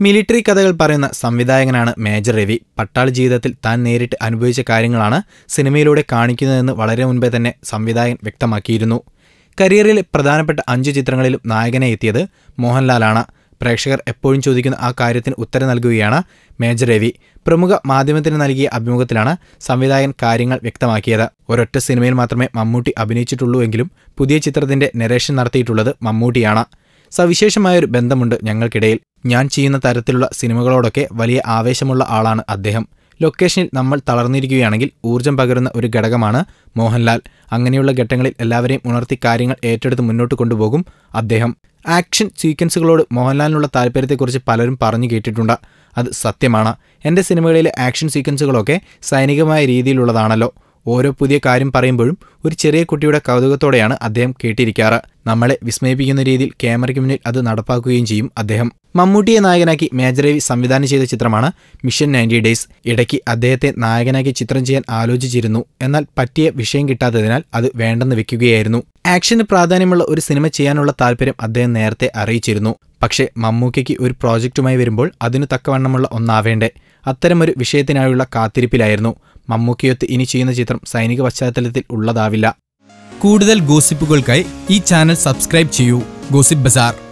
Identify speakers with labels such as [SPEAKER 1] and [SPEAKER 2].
[SPEAKER 1] Military കഥകൾ പറയുന്ന സംവിധായകനാണ് മേജർ രവി. പട്ടാളി ജീവിതത്തിൽ താൻ നേരിട്ട് അനുഭവിച്ച കാര്യങ്ങളാണ് സിനിമയിലൂടെ കാണിക്കുന്നതെന്ന് വളരെ മുൻപേ തന്നെ സംവിധായകൻ വ്യക്തമാക്കിയിരുന്നു. കരിയറിലെ പ്രധാനപ്പെട്ട അഞ്ച് ചിത്രങ്ങളിലും നായകനെ എത്തിയത് മോഹൻലാലാണ്. പ്രേക്ഷകർ എപ്പോഴും ചോദിക്കുന്ന ആ കാര്യത്തിന് ഉത്തരം നൽകുകയാണ് മേജർ രവി. പ്രമുഖ മാധ്യമത്തിന് നൽകിയ അഭിമുഖത്തിലാണ് സംവിധായകൻ കാര്യങ്ങൾ വ്യക്തമാക്കിയത്. ഒരൊറ്റ സിനിമയിൽ മാത്രമേ മമ്മൂട്ടി അഭിനയിച്ചിട്ടുള്ളൂ എങ്കിലും പുതിയ ചിത്രത്തിന്റെ നരേഷൻ നടത്തിയിട്ടുള്ളത് മമ്മൂട്ടിയാണ്. സവിശേഷമായൊരു ബന്ധമുണ്ട് ഞങ്ങൾക്കിടയിൽ. ഞാൻ ചെയ്യുന്ന തരത്തിലുള്ള സിനിമകളോടൊക്കെ വലിയ ആവേശമുള്ള ആളാണ് അദ്ദേഹം. ലൊക്കേഷനിൽ നമ്മൾ തളർന്നിരിക്കുകയാണെങ്കിൽ ഊർജം പകരുന്ന ഒരു ഘടകമാണ് മോഹൻലാൽ. അങ്ങനെയുള്ള ഘട്ടങ്ങളിൽ എല്ലാവരെയും ഉണർത്തി കാര്യങ്ങൾ ഏറ്റെടുത്ത് മുന്നോട്ട് കൊണ്ടുപോകും അദ്ദേഹം. ആക്ഷൻ സീക്വൻസുകളോട് മോഹൻലാലിനുള്ള താല്പര്യത്തെക്കുറിച്ച് പലരും പറഞ്ഞു കേട്ടിട്ടുണ്ട്. അത് സത്യമാണ്. എന്റെ സിനിമകളിലെ ആക്ഷൻ സീക്വൻസുകളൊക്കെ സൈനികമായ രീതിയിലുള്ളതാണല്ലോ. ഓരോ പുതിയ കാര്യം പറയുമ്പോഴും ഒരു ചെറിയ കുട്ടിയുടെ കൗതുകത്തോടെയാണ് അദ്ദേഹം കേട്ടിരിക്കാറ്. നമ്മളെ വിസ്മയിപ്പിക്കുന്ന രീതിയിൽ ക്യാമറയ്ക്ക് മുന്നിൽ അത് നടപ്പാക്കുകയും ചെയ്യും അദ്ദേഹം. മമ്മൂട്ടിയെ നായകനാക്കി മേജർ രവി സംവിധാനം ചെയ്ത ചിത്രമാണ് മിഷൻ നയന്റി ഡേയ്സ്. ഇടയ്ക്ക് അദ്ദേഹത്തെ നായകനാക്കി ചിത്രം ചെയ്യാൻ ആലോചിച്ചിരുന്നു. എന്നാൽ പറ്റിയ വിഷയം കിട്ടാത്തതിനാൽ അത് വേണ്ടെന്ന് വെക്കുകയായിരുന്നു. ആക്ഷന് പ്രാധാന്യമുള്ള ഒരു സിനിമ ചെയ്യാനുള്ള താല്പര്യം അദ്ദേഹം നേരത്തെ അറിയിച്ചിരുന്നു. പക്ഷേ മമ്മൂക്കയ്ക്ക് ഒരു പ്രോജക്റ്റുമായി വരുമ്പോൾ അതിനു തക്കവണ്ണമുള്ള ഒന്നാവേണ്ടേ. അത്തരമൊരു വിഷയത്തിനായുള്ള കാത്തിരിപ്പിലായിരുന്നു. മമ്മൂക്കയൊത്ത് ഇനി ചെയ്യുന്ന ചിത്രം സൈനിക പശ്ചാത്തലത്തിൽ ഉള്ളതാവില്ല.
[SPEAKER 2] കൂടുതൽ ഗോസിപ്പുകൾക്കായി ഈ ചാനൽ സബ്സ്ക്രൈബ് ചെയ്യൂ. Gossip bazaar.